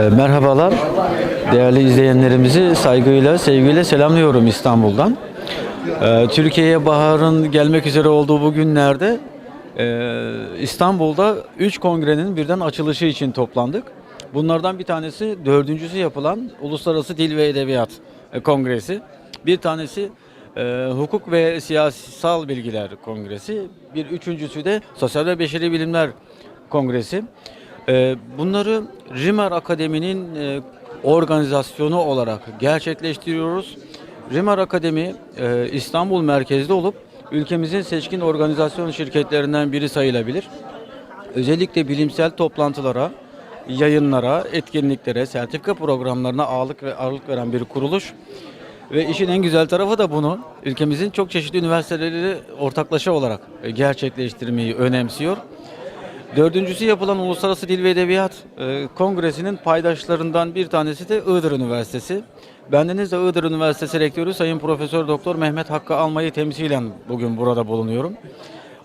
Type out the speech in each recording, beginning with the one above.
E, Merhabalar. Değerli izleyenlerimizi saygıyla, sevgiyle selamlıyorum İstanbul'dan. E, Türkiye'ye baharın gelmek üzere olduğu bu günlerde e, İstanbul'da 3 kongrenin birden açılışı için toplandık. Bunlardan bir tanesi dördüncüsü yapılan Uluslararası Dil ve Edebiyat e, Kongresi. Bir tanesi e, Hukuk ve Siyasal Bilgiler Kongresi. Bir üçüncüsü de Sosyal ve Beşeri Bilimler Kongresi. Ee, Bunları Rimer Akademi'nin e, organizasyonu olarak gerçekleştiriyoruz. Rimer Akademi e, İstanbul merkezli olup ülkemizin seçkin organizasyon şirketlerinden biri sayılabilir. Özellikle bilimsel toplantılara, yayınlara, etkinliklere, sertifika programlarına ağırlık ve ağırlık veren bir kuruluş. Ve işin en güzel tarafı da bunu ülkemizin çok çeşitli üniversiteleri ortaklaşa olarak gerçekleştirmeyi önemsiyor. Dördüncüsü yapılan Uluslararası Dil ve Edebiyat e, Kongresi'nin paydaşlarından bir tanesi de Iğdır Üniversitesi. Bendeniz de Iğdır Üniversitesi Rektörü Sayın Profesör Doktor Mehmet Hakkı Almay'ı temsilen bugün burada bulunuyorum.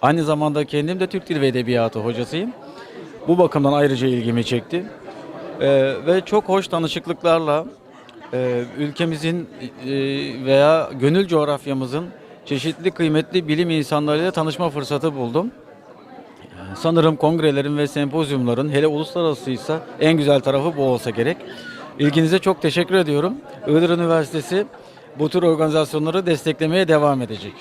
Aynı zamanda kendim de Türk Dil ve Edebiyatı hocasıyım. Bu bakımdan ayrıca ilgimi çekti. E, ve çok hoş tanışıklıklarla e, ülkemizin e, veya gönül coğrafyamızın çeşitli kıymetli bilim insanlarıyla tanışma fırsatı buldum. Sanırım kongrelerin ve sempozyumların hele uluslararasıysa en güzel tarafı bu olsa gerek. İlginize çok teşekkür ediyorum. Iğdır Üniversitesi bu tür organizasyonları desteklemeye devam edecek.